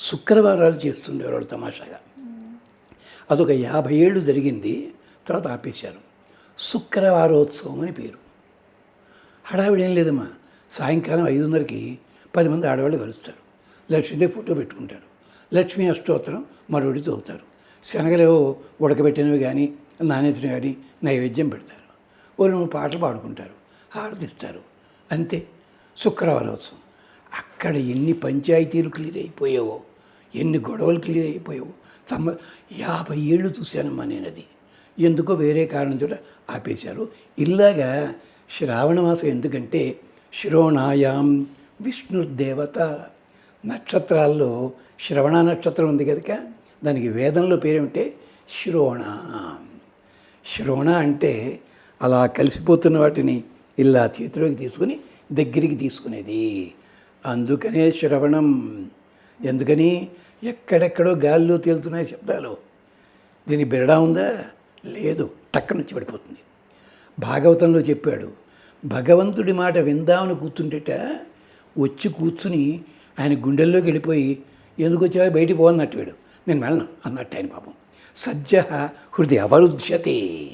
శుక్రవారాలు చేస్తుండేవారు తమాషాగా. అదొక యాభై ఏళ్ళు జరిగింది తర్వాత ఆపేశారు. శుక్రవారోత్సవం అని పేరు. హడావిడి ఏం లేదమ్మా. సాయంకాలం ఐదున్నరకి పది మంది ఆడవాళ్ళు కలుస్తారు. లక్ష్మీదేవి ఫోటో పెట్టుకుంటారు. లక్ష్మీ అష్టోత్తరం మరొకటి చదువుతారు శనగలేవో ఉడకబెట్టినవి కానీ నాణ్యతను కానీ నైవేద్యం పెడతారు. ఓ రెండు పాటలు పాడుకుంటారు. హారతిస్తారు. అంతే. శుక్రవారోత్సవం. అక్కడ ఎన్ని పంచాయతీలు క్లియర్ అయిపోయావో ఎన్ని గొడవలు క్లియర్ అయిపోయావో సమ్మ యాభై ఏళ్ళు చూశానమ్మా నేను అది ఎందుకో వేరే కారణం చోట ఆపేశారు. ఇలాగా శ్రావణమాసం ఎందుకంటే శ్రోణాయాం విష్ణుర్దేవత నక్షత్రాల్లో శ్రవణ నక్షత్రం ఉంది కనుక దానికి వేదంలో పేరేమిటే శ్రోణ. శ్రోణ అంటే అలా కలిసిపోతున్న వాటిని ఇలా చేతిలోకి తీసుకుని దగ్గరికి తీసుకునేది. అందుకనే శ్రవణం ఎందుకని ఎక్కడెక్కడో గాల్లో తేలుతున్నాయి శబ్దాలు. దీని బిరడా ఉందా? లేదు టక్కన వచ్చి పడిపోతుంది భాగవతంలో చెప్పాడు భగవంతుడి మాట విందామని కూర్చుంటేట వచ్చి కూర్చుని ఆయన గుండెల్లోకి వెళ్ళిపోయి ఎందుకు వచ్చావో బయటికి పోవన్నట్టు వీడు. నేను వెళ్ళను అన్నట్టు ఆయన పాపం. సజ్జ హృదయ అవరుధ్యతే